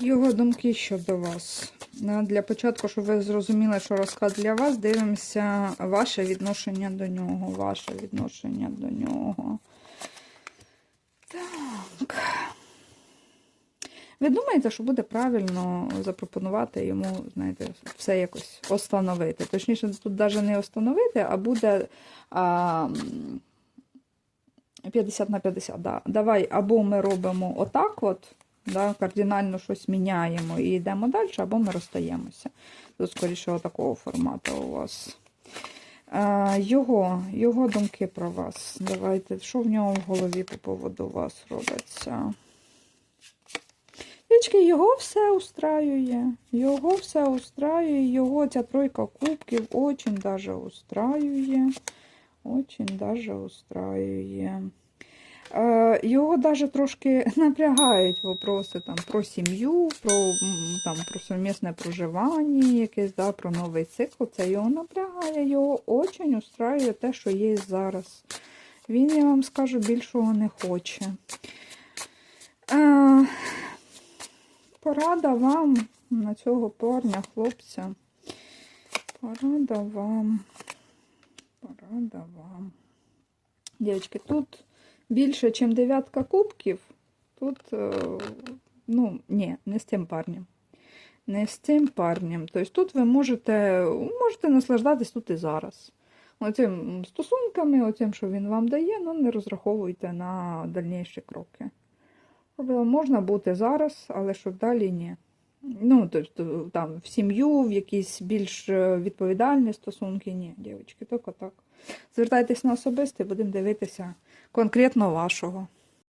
Його думки щодо вас. Для початку, щоб ви зрозуміли, що розклад для вас, дивимося ваше відношення до нього. Ваше відношення до нього. Так. Ви думаєте, що буде правильно запропонувати йому, знаєте, все якось остановити. Точніше, тут навіть не остановити, а буде а, 50 на 50. Да. Давай або ми робимо отак, от, да, кардинально щось міняємо і йдемо далі, або ми розстаємося. Тут, скоріше, отакого формату у вас. Його, його думки про вас. Давайте, що в нього в голові по поводу вас робиться? Дівчатки, його все устраює. Його все устраює. Його ця тройка кубків очень даже устраює. Очень даже устраює. Е, Його даже трошки напрягають вопроси там, про сім'ю, про, там, про совмісне проживання, якесь, да, про новий цикл. Це його напрягає, його очень устраює те, що є зараз. Він, я вам скажу, більшого не хоче. Е, Порада вам на цього парня, хлопця. Порада вам. Порада вам. Дівчатки, тут більше, ніж дев'ятка кубків. Тут, е, ну, ні, не з цим парнем. Не з цим парнем. Тобто тут ви можете, можете наслаждатись тут і зараз. Оцим стосунками, оцим, що він вам дає, ну не розраховуйте на дальніші кроки. Тобто можна бути зараз, але щоб далі ні. Ну, тобто там в сім'ю, в якісь більш е, відповідальні стосунки, ні, дівчатки, тільки так. Звертайтесь на особисте, будемо дивитися конкретно вашого.